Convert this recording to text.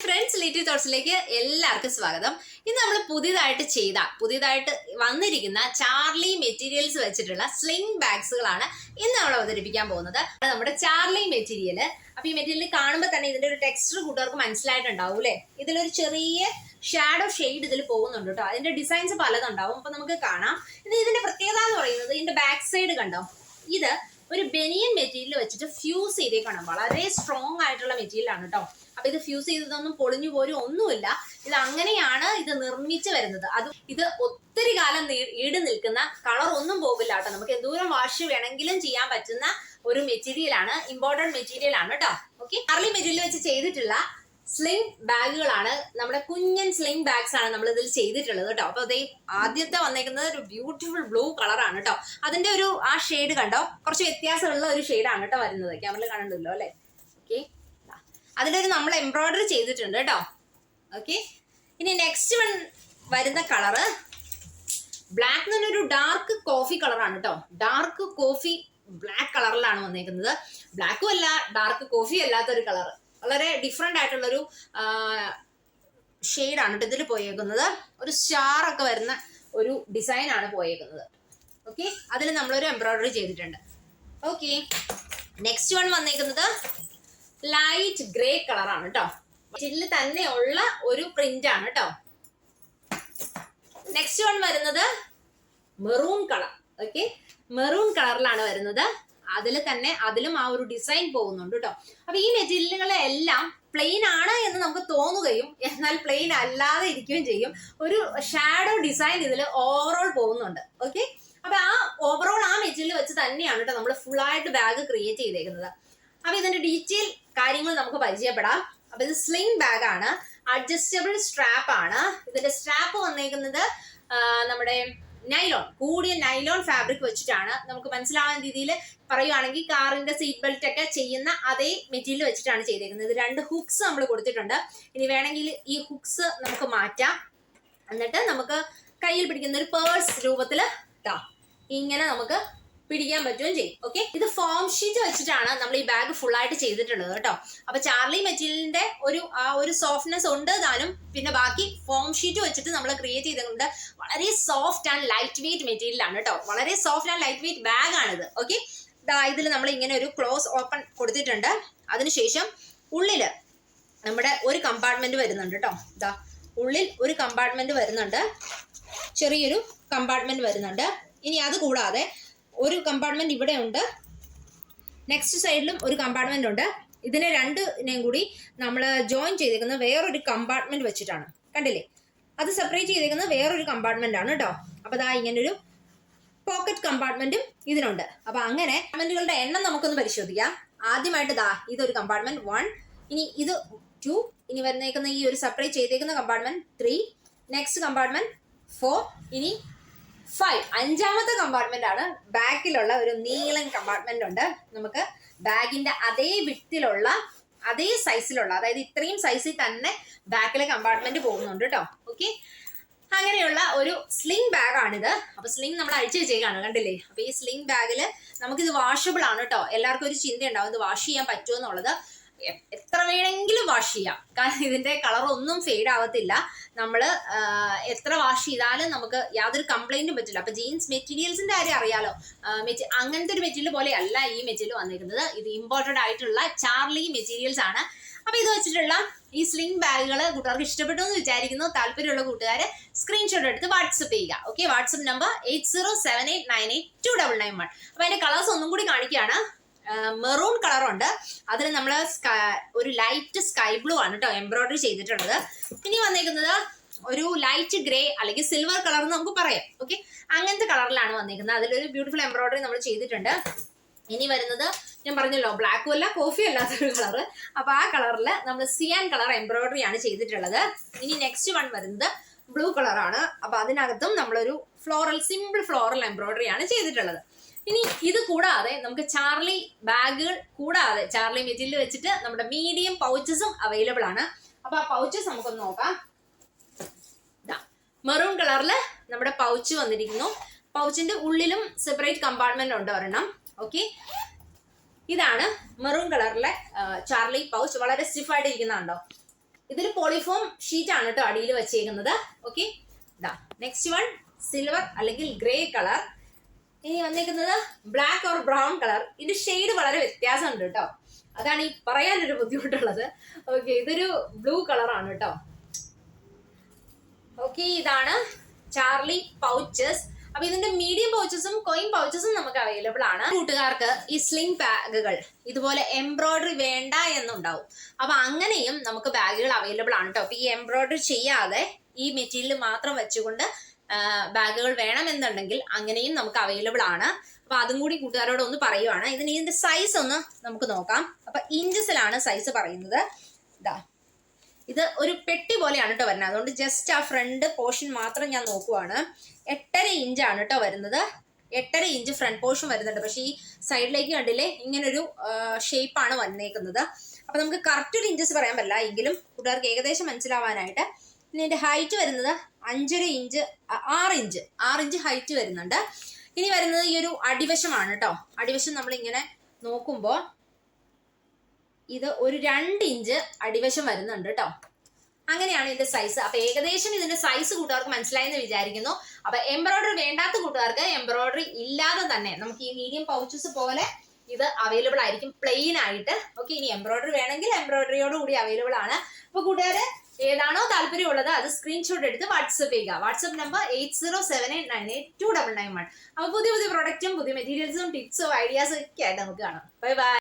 Friends Litty തോട്ട്സിലേക്ക് എല്ലാവർക്കും സ്വാഗതം. ഇന്ന് നമ്മൾ പുതിയതായിട്ട് ചെയ്ത പുതിയതായിട്ട് വന്നിരിക്കുന്ന ചാർലി മെറ്റീരിയൽസ് വെച്ചിട്ടുള്ള സ്ലിംഗ് ബാഗ്സുകളാണ് ഇന്ന് നമ്മൾ അവതരിപ്പിക്കാൻ പോകുന്നത്. നമ്മുടെ ചാർലി മെറ്റീരിയൽ അപ്പൊ ഈ മെറ്റീരിയൽ കാണുമ്പോൾ തന്നെ ഇതിന്റെ ഒരു ടെക്സ്ചർ കൂട്ടുകാർക്ക് മനസ്സിലായിട്ടുണ്ടാവും അല്ലേ? ഇതിലൊരു ചെറിയ ഷാഡോ ഷെയ്ഡ് ഇതിൽ പോകുന്നുണ്ട് കേട്ടോ അതിന്റെ ഡിസൈൻസ് പലതുണ്ടാവും. അപ്പൊ നമുക്ക് കാണാം. ഇത് ഇതിന്റെ പ്രത്യേകത എന്ന് പറയുന്നത് ഇതിന്റെ ബാക്ക് സൈഡ് കണ്ടോ? ഇത് ഒരു ബെനിയൻ മെറ്റീരിയൽ വെച്ചിട്ട് ഫ്യൂസ് ചെയ്തേക്കണം. വളരെ സ്ട്രോങ് ആയിട്ടുള്ള മെറ്റീരിയൽ ആണ് കേട്ടോ അപ്പൊ ഇത് ഫ്യൂസ് ചെയ്തതൊന്നും പൊളിഞ്ഞു പോലും ഒന്നുമില്ല. ഇത് അങ്ങനെയാണ് ഇത് നിർമ്മിച്ചു വരുന്നത്. അത് ഇത് ഒത്തിരി കാലം ഈട് നിൽക്കുന്ന കളർ ഒന്നും പോകില്ല കേട്ടോ നമുക്ക് എന്തോരം വാഷ് വേണമെങ്കിലും ചെയ്യാൻ പറ്റുന്ന ഒരു മെറ്റീരിയൽ ആണ് ഇമ്പോർട്ടന്റ് മെറ്റീരിയൽ ആണ് കേട്ടോ ഓക്കെ അർലി മെറ്റീരിയൽ വെച്ച് ചെയ്തിട്ടുള്ള സ്ലിംഗ് ബാഗുകളാണ് നമ്മുടെ കുഞ്ഞൻ സ്ലിംഗ് ബാഗ്സ് ആണ് നമ്മൾ ഇതിൽ ചെയ്തിട്ടുള്ളത് കേട്ടോ. അപ്പൊ അതേ ആദ്യത്തെ വന്നേക്കുന്നത് ഒരു ബ്യൂട്ടിഫുൾ ബ്ലൂ കളറാണ് കേട്ടോ. അതിന്റെ ഒരു ആ ഷെയ്ഡ് കണ്ടോ? കുറച്ച് വ്യത്യാസമുള്ള ഒരു ഷെയ്ഡാണ് കേട്ടോ വരുന്നത്. ക്യാമറയിൽ കാണണ്ടല്ലോ അല്ലേ? ഓക്കെ അതിലൊരു നമ്മൾ എംബ്രോയിഡറി ചെയ്തിട്ടുണ്ട് കേട്ടോ. ഓക്കെ ഇനി നെക്സ്റ്റ് വൺ വരുന്ന കളറ് ബ്ലാക്ക് എന്ന് ഒരു ഡാർക്ക് കോഫി കളറാണ് കേട്ടോ. ഡാർക്ക് കോഫി ബ്ലാക്ക് കളറിലാണ് വന്നേക്കുന്നത്. ബ്ലാക്കും അല്ല ഡാർക്ക് കോഫി അല്ലാത്ത ഒരു കളർ വളരെ ഡിഫറെന്റ് ആയിട്ടുള്ളൊരു ഷെയ്ഡാണ് ഇതിൽ പോയേക്കുന്നത്. ഒരു സ്റ്റാർ ഒക്കെ വരുന്ന ഒരു ഡിസൈൻ ആണ് പോയേക്കുന്നത്. ഓക്കെ അതിൽ നമ്മളൊരു എംബ്രോയിഡറി ചെയ്തിട്ടുണ്ട്. ഓക്കെ നെക്സ്റ്റ് വൺ വന്നേക്കുന്നത് ലൈറ്റ് ഗ്രേ കളറാണ് കേട്ടോ. ഇതിൽ തന്നെ ഉള്ള ഒരു പ്രിന്റ് ആണ് കേട്ടോ. നെക്സ്റ്റ് വൺ വരുന്നത് മെറൂൺ കളർ ഓക്കെ മെറൂൺ കളറിലാണ് വരുന്നത്. അതിൽ തന്നെ അതിലും ആ ഒരു ഡിസൈൻ പോകുന്നുണ്ട് കേട്ടോ അപ്പൊ ഈ മെറ്റീരിയലുകളെല്ലാം പ്ലെയിൻ ആണ് എന്ന് നമുക്ക് തോന്നുകയും എന്നാൽ പ്ലെയിൻ അല്ലാതെ ഇരിക്കുകയും ചെയ്യും. ഒരു ഷാഡോ ഡിസൈൻ ഇതിൽ ഓവറോൾ പോകുന്നുണ്ട്. ഓക്കെ അപ്പൊ ആ ഓവറോൾ ആ മെറ്റീരിയൽ വെച്ച് തന്നെയാണ് കേട്ടോ നമ്മൾ ഫുൾ ആയിട്ട് ബാഗ് ക്രിയേറ്റ് ചെയ്തേക്കുന്നത്. അപ്പൊ ഇതിന്റെ ഡീറ്റെയിൽ കാര്യങ്ങൾ നമുക്ക് പരിചയപ്പെടാം. അപ്പൊ ഇത് സ്ലിംഗ് ബാഗ് ആണ്. അഡ്ജസ്റ്റബിൾ സ്ട്രാപ്പ് ആണ്. ഇതിന്റെ സ്ട്രാപ്പ് വന്നേക്കുന്നത് നമ്മുടെ നൈലോൺ കൂടിയ നൈലോൺ ഫാബ്രിക് വെച്ചിട്ടാണ് നമുക്ക് മനസ്സിലാവുന്ന രീതിയിൽ പറയുവാണെങ്കിൽ കാറിന്റെ സീറ്റ് ബെൽറ്റ് ഒക്കെ ചെയ്യുന്ന അതേ മെറ്റീരിയൽ വെച്ചിട്ടാണ് ചെയ്തേക്കുന്നത്. രണ്ട് ഹുക്സ് നമ്മൾ കൊടുത്തിട്ടുണ്ട്. ഇനി വേണമെങ്കിൽ ഈ ഹുക്സ് നമുക്ക് മാറ്റാം. എന്നിട്ട് നമുക്ക് കയ്യിൽ പിടിക്കുന്ന ഒരു പേഴ്സ് രൂപത്തിൽ ഇങ്ങനെ നമുക്ക് പിടിക്കാൻ പറ്റുകയും ചെയ്യും. ഓക്കെ ഇത് ഫോം ഷീറ്റ് വെച്ചിട്ടാണ് നമ്മൾ ഈ ബാഗ് ഫുൾ ആയിട്ട് ചെയ്തിട്ടുള്ളത് കേട്ടോ. അപ്പൊ ചാർലി മെറ്റീരിയലിന്റെ ഒരു ആ ഒരു സോഫ്റ്റ്നെസ് ഉണ്ട് താനും. പിന്നെ ബാക്കി ഫോം ഷീറ്റ് വെച്ചിട്ട് നമ്മൾ ക്രിയേറ്റ് ചെയ്തുകൊണ്ട് വളരെ soft and light weight material ആണ് കേട്ടോ. വളരെ സോഫ്റ്റ് ആൻഡ് ലൈറ്റ് വെയിറ്റ് ആണിത്. ഓക്കെ ഇതാ ഇതിൽ നമ്മൾ ഇങ്ങനെ ഒരു ക്ലോസ് ഓപ്പൺ കൊടുത്തിട്ടുണ്ട്. അതിനുശേഷം ഉള്ളിൽ നമ്മുടെ ഒരു കമ്പാർട്ട്മെന്റ് വരുന്നുണ്ട് കേട്ടോ. ഇതാ ഉള്ളിൽ ഒരു കമ്പാർട്ട്മെന്റ് വരുന്നുണ്ട്. ചെറിയൊരു കമ്പാർട്ട്മെന്റ് വരുന്നുണ്ട്. ഇനി അത് കൂടാതെ ഒരു കമ്പാർട്ട്മെന്റ് ഇവിടെ ഉണ്ട്. നെക്സ്റ്റ് സൈഡിലും ഒരു കമ്പാർട്ട്മെന്റ് ഉണ്ട്. ഇതിനെ രണ്ടിനെയും കൂടി നമ്മൾ ജോയിൻ ചെയ്തേക്കുന്നത് വേറൊരു കമ്പാർട്ട്മെന്റ് വെച്ചിട്ടാണ്. കണ്ടില്ലേ? അത് സെപ്പറേറ്റ് ചെയ്തേക്കുന്നത് വേറൊരു കമ്പാർട്ട്മെന്റ് ആണ് കേട്ടോ അപ്പൊ ദാ ഇങ്ങനൊരു പോക്കറ്റ് കമ്പാർട്ട്മെന്റും ഇതിനുണ്ട്. അപ്പൊ അങ്ങനെ കമ്പാർട്ട്മെന്റുകളുടെ എണ്ണം നമുക്കൊന്ന് പരിശോധിക്കാം. ആദ്യമായിട്ട് ദാ ഇതൊരു കമ്പാർട്ട്മെന്റ് വൺ ഇനി ഇത് ടു ഇനി വരുന്നേക്കുന്ന ഈ ഒരു സെപ്പറേറ്റ് ചെയ്തേക്കുന്ന compartment three next compartment four ഇനി ഫൈവ് അഞ്ചാമത്തെ കമ്പാർട്ട്മെന്റ് ആണ് ബാക്കിലുള്ള ഒരു നീളൻ കമ്പാർട്ട്മെന്റ് ഉണ്ട്. നമുക്ക് ബാഗിന്റെ അതേ വിട്ടിലുള്ള അതേ സൈസിലുള്ള അതായത് ഇത്രയും സൈസിൽ തന്നെ ബാക്കിലെ കമ്പാർട്ട്മെന്റ് പോകുന്നുണ്ട് കേട്ടോ ഓക്കെ അങ്ങനെയുള്ള ഒരു സ്ലിംഗ് ആണിത്. അപ്പൊ സ്ലിംഗ് നമ്മൾ അഴിച്ചു വെച്ചേക്കാണ് കണ്ടില്ലേ? അപ്പൊ ഈ സ്ലിംഗ് ബാഗിൽ നമുക്കിത് വാഷബിൾ ആണ് കേട്ടോ എല്ലാവർക്കും ഒരു ചിന്ത ഉണ്ടാവും ഇത് വാഷ് ചെയ്യാൻ പറ്റുമോ എന്നുള്ളത്. എത്ര വേണമെങ്കിലും വാഷ് ചെയ്യാം. കാരണം ഇതിന്റെ കളർ ഒന്നും ഫെയ്ഡ് ആവത്തില്ല. നമ്മൾ എത്ര വാഷ് ചെയ്താലും നമുക്ക് യാതൊരു കംപ്ലൈന്റും പറ്റില്ല. അപ്പൊ ജീൻസ് മെറ്റീരിയൽസിന്റെ കാര്യം അറിയാലോ. അങ്ങനത്തെ ഒരു മെറ്റീരിയൽ പോലെ അല്ല ഈ മെറ്റീരിയൽ വന്നിരിക്കുന്നത് ഇത് ഇമ്പോർട്ടഡ് ആയിട്ടുള്ള ചാർലി മെറ്റീരിയൽസ് ആണ്. അപ്പൊ ഇത് വെച്ചിട്ടുള്ള ഈ സ്ലിംഗ് ബാഗുകൾ കൂട്ടുകാർക്ക് ഇഷ്ടപ്പെട്ടു എന്ന് വിചാരിക്കുന്നു. താല്പര്യമുള്ള കൂട്ടുകാർ സ്ക്രീൻഷോട്ട് എടുത്ത് വാട്സപ്പ് ചെയ്യുക. Okay WhatsApp number eight zero seven eight nine eight two double nine one അപ്പൊ അതിന്റെ കളേഴ്സ് ഒന്നും കൂടി കാണിക്കുകയാണ്. മെറൂൺ കളറുണ്ട് അതിൽ നമ്മൾ ഒരു ലൈറ്റ് സ്കൈ ബ്ലൂ ആണ് കേട്ടോ എംബ്രോയിഡറി ചെയ്തിട്ടുള്ളത്. ഇനി വന്നേക്കുന്നത് ഒരു ലൈറ്റ് ഗ്രേ അല്ലെങ്കിൽ സിൽവർ കളർ എന്ന് നമുക്ക് പറയാം. ഓക്കെ അങ്ങനത്തെ കളറിലാണ് വന്നിരിക്കുന്നത് അതിലൊരു ബ്യൂട്ടിഫുൾ എംബ്രോയിഡറി നമ്മൾ ചെയ്തിട്ടുണ്ട്. ഇനി വരുന്നത് ഞാൻ പറഞ്ഞല്ലോ ബ്ലാക്കും അല്ല കോഫി അല്ലാത്ത ഒരു കളർ അപ്പൊ ആ കളറിൽ നമ്മൾ സിയാൻ കളർ എംബ്രോയിഡറി ആണ് ചെയ്തിട്ടുള്ളത്. ഇനി നെക്സ്റ്റ് വൺ വരുന്നത് ബ്ലൂ കളറാണ് അപ്പൊ അതിനകത്തും നമ്മളൊരു ഫ്ലോറൽ സിമ്പിൾ ഫ്ലോറൽ എംബ്രോയിഡറി ആണ് ചെയ്തിട്ടുള്ളത്. ഇനി ഇത് കൂടാതെ നമുക്ക് ചാർലി ബാഗുകൾ കൂടാതെ ചാർലി മെറ്റീരിയൽ വെച്ചിട്ട് നമ്മുടെ മീഡിയം പൗച്ചസും അവൈലബിൾ ആണ്. അപ്പൊ ആ പൗച്ചസ് നമുക്കൊന്ന് നോക്കാം. മെറൂൺ കളറിൽ നമ്മുടെ പൗച്ച് വന്നിരിക്കുന്നു. പൗച്ചിന്റെ ഉള്ളിലും സെപ്പറേറ്റ് കമ്പാർട്ട്മെന്റ് ഉണ്ട് ഒരെണ്ണം. ഓക്കെ ഇതാണ് മെറൂൺ കളറിലെ ചാർലി പൗച്ച്. വളരെ സ്റ്റിഫ് ആയിട്ട് ഇരിക്കുന്നുണ്ടോ ഇതൊരു പോളിഫോം ഷീറ്റ് ആണ് കേട്ടോ അടിയിൽ വെച്ചേക്കുന്നത്. ഓക്കെ നെക്സ്റ്റ് വൺ സിൽവർ അല്ലെങ്കിൽ ഗ്രേ കളർ ഇനി വന്നിരിക്കുന്നത് ബ്ലാക്ക് ഓർ ബ്രൗൺ കളർ ഇതിന്റെ ഷെയ്ഡ് വളരെ വ്യത്യാസമുണ്ട് കേട്ടോ. അതാണ് ഈ പറയാനൊരു ബുദ്ധിമുട്ടുള്ളത്. ഓക്കെ ഇതൊരു ബ്ലൂ കളറാണ് കേട്ടോ. ഓക്കെ ഇതാണ് ചാർലി പൗച്ചസ് അപ്പൊ ഇതിന്റെ മീഡിയം പൗച്ചസും കോയിൻ പൗച്ചസും നമുക്ക് അവൈലബിൾ ആണ്. കൂട്ടുകാർക്ക് ഈ സ്ലിംഗ് ബാഗുകൾ ഇതുപോലെ എംബ്രോയിഡറി വേണ്ട എന്നുണ്ടാവും. അപ്പൊ അങ്ങനെയും നമുക്ക് ബാഗുകൾ അവൈലബിൾ ആണ് കേട്ടോ. അപ്പൊ ഈ എംബ്രോയിഡറി ചെയ്യാതെ ഈ മെറ്റീരിയൽ മാത്രം വെച്ചുകൊണ്ട് ബാഗുകൾ വേണമെന്നുണ്ടെങ്കിൽ അങ്ങനെയും നമുക്ക് അവൈലബിൾ ആണ്. അപ്പൊ അതും കൂടി കൂട്ടുകാരോട് ഒന്ന് പറയുവാണ്. ഇതിന് ഇതിന്റെ സൈസ് ഒന്ന് നമുക്ക് നോക്കാം. അപ്പൊ ഇഞ്ചസിലാണ് സൈസ് പറയുന്നത്. ഇതാ ഇത് ഒരു പെട്ടി പോലെയാണ് കേട്ടോ വരുന്നത്. അതുകൊണ്ട് ജസ്റ്റ് ആ ഫ്രണ്ട് പോർഷൻ മാത്രം ഞാൻ നോക്കുവാണ്. എട്ടര ഇഞ്ചാണ് കേട്ടോ വരുന്നത്. എട്ടര ഇഞ്ച് ഫ്രണ്ട് പോർഷൻ വരുന്നുണ്ട്. പക്ഷേ ഈ സൈഡിലേക്ക് കണ്ടില്ലേ ഇങ്ങനൊരു ഷേപ്പാണ് വന്നേക്കുന്നത്. അപ്പൊ നമുക്ക് കറക്റ്റ് ഒരു ഇഞ്ചസ് പറയാൻ പറ്റില്ല. എങ്കിലും കൂട്ടുകാർക്ക് ഏകദേശം മനസ്സിലാവാനായിട്ട് ഇതിന്റെ ഹൈറ്റ് വരുന്നത് അഞ്ചര ഇഞ്ച് ആറ് ഇഞ്ച് ആറ് ഇഞ്ച് ഹൈറ്റ് വരുന്നുണ്ട്. ഇനി വരുന്നത് ഈ ഒരു അടിവശമാണ് കേട്ടോ അടിവശം നമ്മളിങ്ങനെ നോക്കുമ്പോൾ ഇത് ഒരു രണ്ട് ഇഞ്ച് അടിവശം വരുന്നുണ്ട് കേട്ടോ അങ്ങനെയാണ് ഇതിന്റെ സൈസ് അപ്പൊ ഏകദേശം ഇതിന്റെ സൈസ് കൂട്ടുകാർക്ക് മനസ്സിലായെന്ന് വിചാരിക്കുന്നു. അപ്പൊ എംബ്രോയിഡറി വേണ്ടാത്ത കൂട്ടുകാർക്ക് എംബ്രോയിഡറി ഇല്ലാതെ തന്നെ നമുക്ക് ഈ മീഡിയം പൗച്ചസ് പോലെ ഇത് അവൈലബിൾ ആയിരിക്കും പ്ലെയിൻ ആയിട്ട്. ഓക്കെ ഇനി എംബ്രോയിഡറി വേണമെങ്കിൽ എംബ്രോയിഡറിയോട് കൂടി അവൈലബിൾ ആണ്. അപ്പൊ കൂട്ടുകാര് ഏതാണോ താല്പര്യമുള്ളത് അത് സ്ക്രീൻഷോട്ട് എടുത്ത് വാട്സപ്പ് ചെയ്യുക WhatsApp number eight zero seven eight nine eight two double nine one അപ്പൊ പുതിയ പുതിയ പ്രൊഡക്റ്റും പുതിയ മെറ്റീരിയൽസും ടിപ്സും ഐഡിയാസും ഒക്കെ ആയിട്ട് നമുക്ക് കാണാം. Bye bye